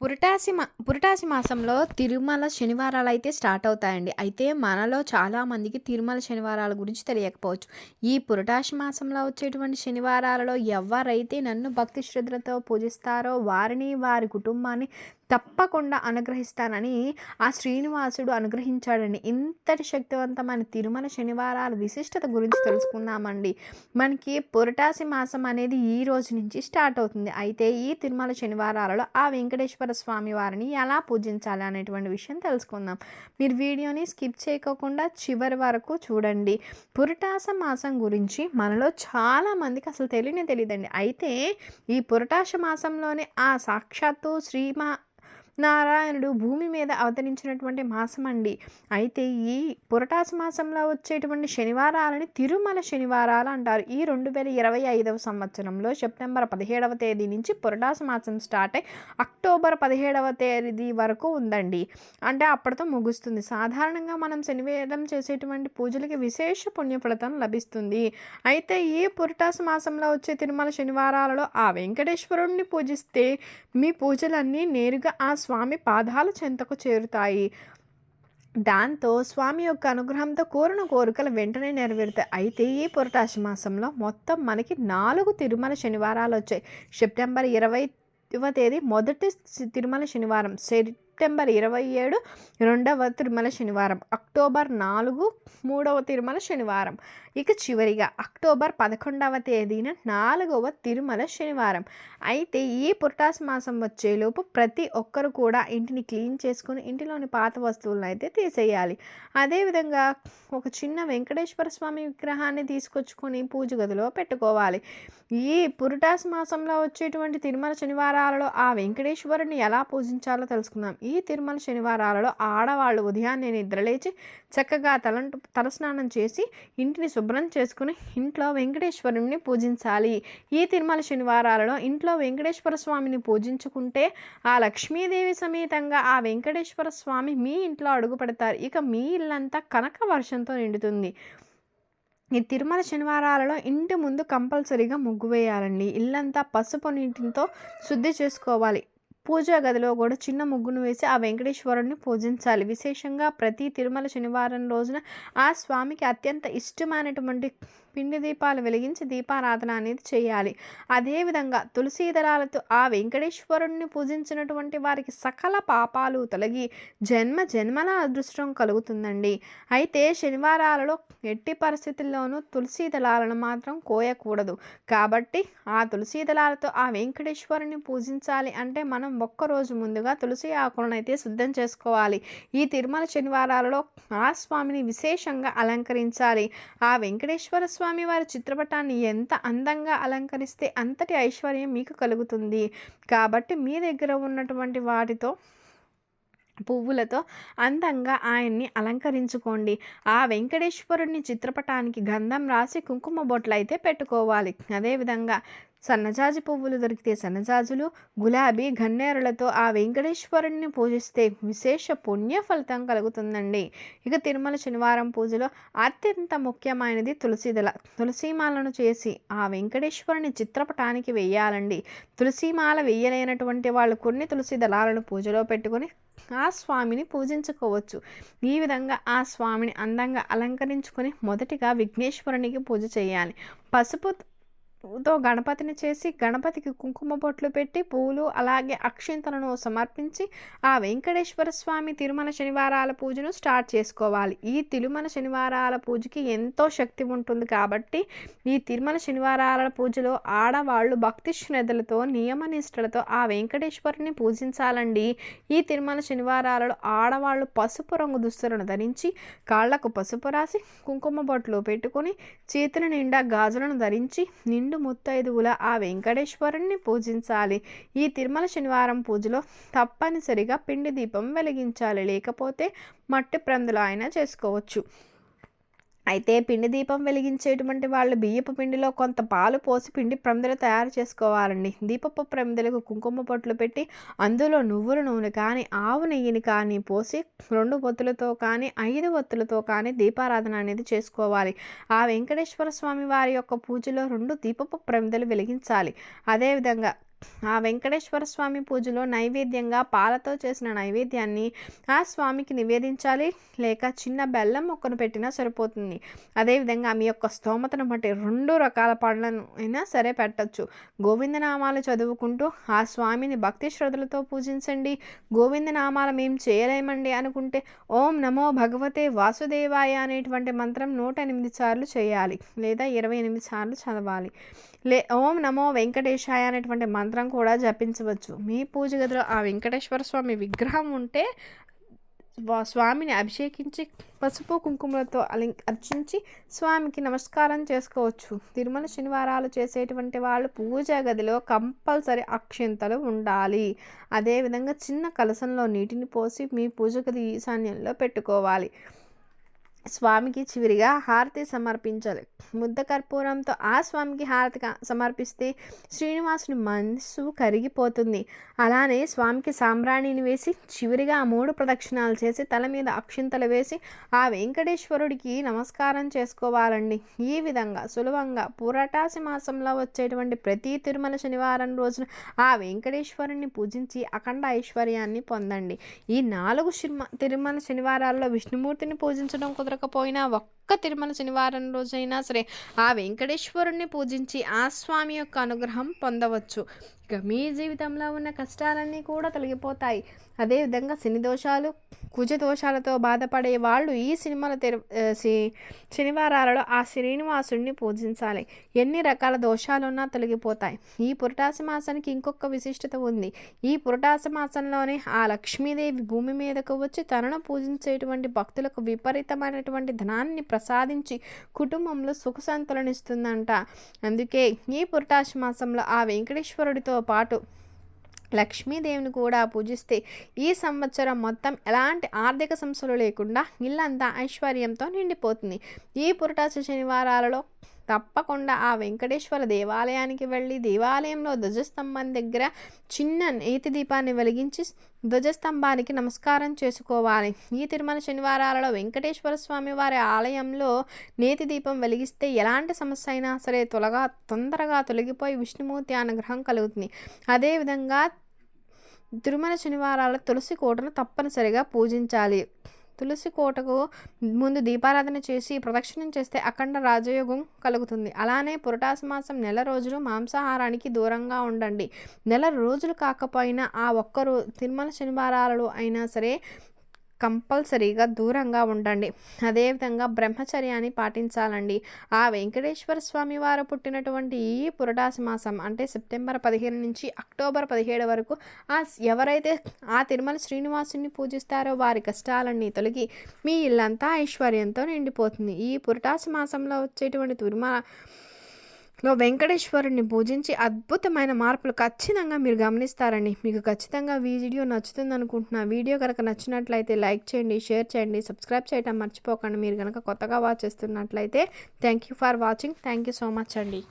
పురటాసి మా పురటాసి మాసంలో తిరుమల శనివారాలు అయితే స్టార్ట్ అవుతాయండి. అయితే మనలో చాలామందికి తిరుమల శనివారాల గురించి తెలియకపోవచ్చు. ఈ పురటాసి మాసంలో వచ్చేటువంటి శనివారాలలో ఎవరైతే నన్ను భక్తి శ్రద్ధలతో పూజిస్తారో వారిని వారి కుటుంబాన్ని తప్పకుండా అనుగ్రహిస్తానని ఆ శ్రీనివాసుడు అనుగ్రహించాడని ఇంతటి శక్తివంతమైన తిరుమల శనివారాల విశిష్టత గురించి తెలుసుకుందామండి. మనకి పురటాసి మాసం అనేది ఈ రోజు నుంచి స్టార్ట్ అవుతుంది. అయితే ఈ తిరుమల శనివారాలలో ఆ వెంకటేశ్వర స్వామి వారిని ఎలా పూజించాలి అనేటువంటి విషయం తెలుసుకుందాం. మీరు వీడియోని స్కిప్ చేయకోకుండా చివరి వరకు చూడండి. పురటాస మాసం గురించి మనలో చాలా మందికి అసలు తెలియనే తెలియదండి అయితే ఈ పురటాస మాసంలోనే ఆ సాక్షాత్తు శ్రీమా నారాయణుడు భూమి మీద అవతరించినటువంటి మాసం అండి అయితే ఈ పురటాసు మాసంలో వచ్చేటువంటి శనివారాలని తిరుమల శనివారాలు అంటారు. ఈ రెండు వేల ఇరవై ఐదవ సంవత్సరంలో సెప్టెంబర్ పదిహేడవ తేదీ నుంచి పురటాసు మాసం స్టార్ట్ అయ్యి అక్టోబర్ పదిహేడవ తేదీ వరకు ఉందండి. అంటే అప్పటితో ముగుస్తుంది. సాధారణంగా మనం శనివారం చేసేటువంటి పూజలకి విశేష పుణ్యఫలితం లభిస్తుంది. అయితే ఈ పురటాసు మాసంలో వచ్చే తిరుమల శనివారాలలో ఆ వెంకటేశ్వరుణ్ణి పూజిస్తే మీ పూజలన్నీ నేరుగా ఆ స్వామి పాదాల చెంతకు చేరుతాయి. దాంతో స్వామి యొక్క అనుగ్రహంతో కోరిన కోరికలు వెంటనే నెరవేరుతాయి. అయితే ఈ పురటాసి మాసంలో మొత్తం మనకి నాలుగు తిరుమల శనివారాలు వచ్చాయి. సెప్టెంబర్ ఇరవై తేదీ మొదటి తిరుమల శనివారం. సెప్టెంబర్ ఇరవై ఏడు రెండవ తిరుమల శనివారం. అక్టోబర్ నాలుగు మూడవ తిరుమల శనివారం. ఇక చివరిగా అక్టోబర్ పదకొండవ తేదీన నాలుగవ తిరుమల శనివారం. అయితే ఈ పురటాసి మాసం వచ్చేలోపు ప్రతి ఒక్కరు కూడా ఇంటిని క్లీన్ చేసుకుని ఇంటిలోని పాత వస్తువులను అయితే తీసేయాలి. అదేవిధంగా ఒక చిన్న వెంకటేశ్వర స్వామి విగ్రహాన్ని తీసుకొచ్చుకొని పూజ గదిలో పెట్టుకోవాలి. ఈ పురటాసి మాసంలో వచ్చేటువంటి తిరుమల శనివారాలలో ఆ వెంకటేశ్వరుని ఎలా పూజించాలో తెలుసుకుందాం. ఈ ఈ తిరుమల శనివారాలలో ఆడవాళ్ళు ఉదయాన్నే నిద్రలేచి చక్కగా తలంటు తలస్నానం చేసి ఇంటిని శుభ్రం చేసుకుని ఇంట్లో వెంకటేశ్వరుని పూజించాలి. ఈ తిరుమల శనివారాలలో ఇంట్లో వెంకటేశ్వర స్వామిని పూజించుకుంటే ఆ లక్ష్మీదేవి సమేతంగా ఆ వెంకటేశ్వర స్వామి మీ ఇంట్లో అడుగుపెడతారు. ఇక మీ ఇల్లంతా కనక వర్షంతో నిండుతుంది. ఈ తిరుమల శనివారాలలో ఇంటి ముందు కంపల్సరీగా ముగ్గు వేయాలండి. ఇల్లంతా పసుపు నీటితో శుద్ధి చేసుకోవాలి. పూజా గదిలో కూడా చిన్న ముగ్గును వేసి ఆ వెంకటేశ్వరుణ్ణి పూజించాలి. విశేషంగా ప్రతి తిరుమల శనివారం రోజున ఆ స్వామికి అత్యంత ఇష్టమైనటువంటి పిండి దీపాలు వెలిగించి దీపారాధన అనేది చేయాలి. అదేవిధంగా తులసి దళాలతో ఆ వెంకటేశ్వరుణ్ణి పూజించినటువంటి వారికి సకల పాపాలు తొలగి జన్మ జన్మల అదృష్టం కలుగుతుందండి. అయితే శనివారాలలో ఎట్టి పరిస్థితుల్లోనూ తులసీ దళాలను మాత్రం కోయకూడదు. కాబట్టి ఆ తులసీ దళాలతో ఆ వెంకటేశ్వరుని పూజించాలి అంటే మనం ఒక్కరోజు ముందుగా తులసి ఆకులను అయితే సిద్ధం చేసుకోవాలి. ఈ తిరుమల శనివారాలలో ఆ స్వామిని విశేషంగా అలంకరించాలి. ఆ వెంకటేశ్వర స్వామి వారి చిత్రపటాన్ని ఎంత అందంగా అలంకరిస్తే అంతటి ఐశ్వర్యం మీకు కలుగుతుంది. కాబట్టి మీ దగ్గర ఉన్నటువంటి వాటితో పువ్వులతో అందంగా ఆయన్ని అలంకరించుకోండి. ఆ వెంకటేశ్వరుడిని చిత్రపటానికి గంధం రాసి కుంకుమ బొట్లు అయితే పెట్టుకోవాలి. అదేవిధంగా సన్నజాజి పువ్వులు దొరికితే సన్నజాజులు గులాబీ గన్నేరులతో ఆ వెంకటేశ్వరుణ్ణి పూజిస్తే విశేష పుణ్య ఫలితం కలుగుతుందండి. ఇక తిరుమల శనివారం పూజలో అత్యంత ముఖ్యమైనది తులసిదల తులసిమాలను చేసి ఆ వెంకటేశ్వరుని చిత్రపటానికి వెయ్యాలండి. తులసిమాల వెయ్యలేనటువంటి వాళ్ళు కొన్ని తులసి దళాలను పూజలో పెట్టుకొని ఆ స్వామిని పూజించుకోవచ్చు. ఈ విధంగా ఆ స్వామిని అందంగా అలంకరించుకొని మొదటిగా విఘ్నేశ్వరునికి పూజ చేయాలి. పసుపు తో గణపతిని చేసి గణపతికి కుంకుమ బొట్లు పెట్టి పూలు అలాగే అక్షింతలను సమర్పించి ఆ వెంకటేశ్వర స్వామి తిరుమల శనివారాల పూజను స్టార్ట్ చేసుకోవాలి. ఈ తిరుమల శనివారాల పూజకి ఎంతో శక్తి ఉంటుంది కాబట్టి ఈ తిరుమల శనివారాల పూజలో ఆడవాళ్ళు భక్తి శ్రద్ధలతో నియమనిష్టలతో ఆ వెంకటేశ్వరుని పూజించాలండి. ఈ తిరుమల శనివారాలలో ఆడవాళ్ళు పసుపు రంగు దుస్తులను ధరించి కాళ్ళకు పసుపు రాసి కుంకుమ బొట్లు పెట్టుకొని చేతుల నిండా గాజులను ధరించి నిండా రెండు ముత్తైదువుల ఆ వెంకటేశ్వరుణ్ణి పూజించాలి. ఈ తిరుమల శనివారం పూజలో తప్పనిసరిగా పిండి దీపం వెలిగించాలి. లేకపోతే మట్టి ప్రమిదలు అయినా చేసుకోవచ్చు. అయితే పిండి దీపం వెలిగించేటువంటి వాళ్ళు బియ్యపు పిండిలో కొంత పాలు పోసి పిండి ప్రమిదలు తయారు చేసుకోవాలండి. దీపపు ప్రమిదలకు కుంకుమ పొట్లు పెట్టి అందులో నువ్వుల నూనె కానీ ఆవు నెయ్యిని కానీ పోసి రెండు ఒత్తులతో కానీ ఐదు ఒత్తులతో కానీ దీపారాధన అనేది చేసుకోవాలి. ఆ వెంకటేశ్వర స్వామి వారి యొక్క పూజలో రెండు దీపపు ప్రమిదలు వెలిగించాలి. అదేవిధంగా ఆ వెంకటేశ్వర స్వామి పూజలో నైవేద్యంగా పాలతో చేసిన నైవేద్యాన్ని ఆ స్వామికి నివేదించాలి. లేక చిన్న బెల్లం మొక్కను పెట్టినా సరిపోతుంది. అదేవిధంగా మీ యొక్క స్తోమతను బట్టి రెండు రకాల పండ్లను అయినా సరే పెట్టచ్చు. గోవిందనామాలు చదువుకుంటూ ఆ స్వామిని భక్తి శ్రద్ధలతో పూజించండి. గోవిందనామాలు మేము చేయలేమండి అనుకుంటే ఓం నమో భగవతే వాసుదేవాయ అనేటువంటి మంత్రం నూట ఎనిమిది సార్లు చేయాలి. లేదా ఇరవై ఎనిమిది సార్లు చదవాలి. లే ఓం నమో వెంకటేశాయ అనేటువంటి మంత్రం కూడా జపించవచ్చు. మీ పూజ గదిలో ఆ వెంకటేశ్వర స్వామి విగ్రహం ఉంటే స్వామిని అభిషేకించి పసుపు కుంకుమలతో అలి అర్చించి స్వామికి నమస్కారం చేసుకోవచ్చు. తిరుమల శనివారాలు చేసేటువంటి వాళ్ళు పూజా గదిలో కంపల్సరీ అక్షింతలు ఉండాలి. అదేవిధంగా చిన్న కలసంలో నీటిని పోసి మీ పూజ గది ఈశాన్యంలో పెట్టుకోవాలి. స్వామికి చివరిగా హారతి సమర్పించాలి. ముద్ద కర్పూరంతో ఆ స్వామికి హారతి సమర్పిస్తే శ్రీనివాసుని మనస్సు కరిగిపోతుంది. అలానే స్వామికి సాంబ్రాణిని వేసి చివరిగా ఆ మూడు ప్రదక్షిణాలు చేసి తల మీద అక్షింతలు వేసి ఆ వెంకటేశ్వరుడికి నమస్కారం చేసుకోవాలండి. ఈ విధంగా సులభంగా పురటాసి మాసంలో వచ్చేటువంటి ప్రతి తిరుమల శనివారం రోజున ఆ వెంకటేశ్వరుని పూజించి అఖండ ఐశ్వర్యాన్ని పొందండి. ఈ నాలుగు తిరుమల శనివారాల్లో విష్ణుమూర్తిని పూజించడం కుదరకపోయినా ఒక్క తిరుమల శనివారం రోజైనా సరే ఆ వెంకటేశ్వరుణ్ణి పూజించి ఆ స్వామి యొక్క అనుగ్రహం పొందవచ్చు. ఇక మీ జీవితంలో ఉన్న కష్టాలన్నీ కూడా తొలగిపోతాయి. అదేవిధంగా శని దోషాలు కుజ దోషాలతో బాధపడే వాళ్ళు ఈ సినిమాల తెరు శనివారాలలో ఆ శ్రీనివాసుడిని పూజించాలి. ఎన్ని రకాల దోషాలున్నా తొలగిపోతాయి. ఈ పురటాస మాసానికి ఇంకొక విశిష్టత ఉంది. ఈ పురటాస మాసంలోనే ఆ లక్ష్మీదేవి భూమి మీదకు వచ్చి తనను పూజించేటువంటి భక్తులకు విపరీతమైనటువంటి ధనాన్ని ప్రసాదించి కుటుంబంలో సుఖ సంతులనిస్తుందంట అందుకే ఈ పురటాస మాసంలో ఆ వెంకటేశ్వరుడితో పాటు లక్ష్మీదేవిని కూడా పూజిస్తే ఈ సంవత్సరం మొత్తం ఎలాంటి ఆర్థిక సమస్యలు లేకుండా ఇల్లంతా ఐశ్వర్యంతో నిండిపోతుంది. ఈ పురటాస శనివారాలలో తప్పకుండా ఆ వెంకటేశ్వర దేవాలయానికి వెళ్ళి దేవాలయంలో ధ్వజస్తంభం దగ్గర చిన్న నేతి దీపాన్ని వెలిగించి ధ్వజస్తంభానికి నమస్కారం చేసుకోవాలి. ఈ తిరుమల శనివారాలలో వెంకటేశ్వర స్వామి వారి ఆలయంలో నేతి దీపం వెలిగిస్తే ఎలాంటి సమస్య అయినా సరే తొలగా తొందరగా తొలగిపోయి విష్ణుమూర్తి అనుగ్రహం కలుగుతుంది. అదేవిధంగా తిరుమల శనివారాల తులసి కోటను తప్పనిసరిగా పూజించాలి. తులసి కోటకు ముందు దీపారాధన చేసి ప్రదక్షిణం చేస్తే అఖండ రాజయోగం కలుగుతుంది. అలానే పురటాసు మాసం నెల రోజులు మాంసాహారానికి దూరంగా ఉండండి. నెల రోజులు కాకపోయినా ఆ ఒక్కరు తిరుమల శనివారాలలో అయినా సరే కంపల్సరీగా దూరంగా ఉండండి. అదేవిధంగా బ్రహ్మచర్యాన్ని పాటించాలండి. ఆ వెంకటేశ్వర స్వామి వారు పుట్టినటువంటి ఈ పురటాసి మాసం అంటే సెప్టెంబర్ పదిహేను నుంచి అక్టోబర్ పదిహేడు వరకు ఆ ఎవరైతే ఆ తిరుమల శ్రీనివాసుని పూజిస్తారో వారి కష్టాలన్నీ తొలగి మీ ఇల్లంతా ఐశ్వర్యంతో నిండిపోతుంది. ఈ పురటాసి మాసంలో వచ్చేటువంటి తిరుమల లో వెంకటేశ్వరుని పూజించి అద్భుతమైన మార్పులు ఖచ్చితంగా మీరు గమనిస్తారండి. మీకు ఖచ్చితంగా ఈ వీడియో నచ్చుతుంది అనుకుంటున్నా వీడియో కనుక నచ్చినట్లయితే లైక్ చేయండి షేర్ చేయండి సబ్స్క్రైబ్ చేయడం మర్చిపోకండి. మీరు కనుక కొత్తగా వాచ్ చేస్తున్నట్లయితే thank you for watching. Thank you so much అండి.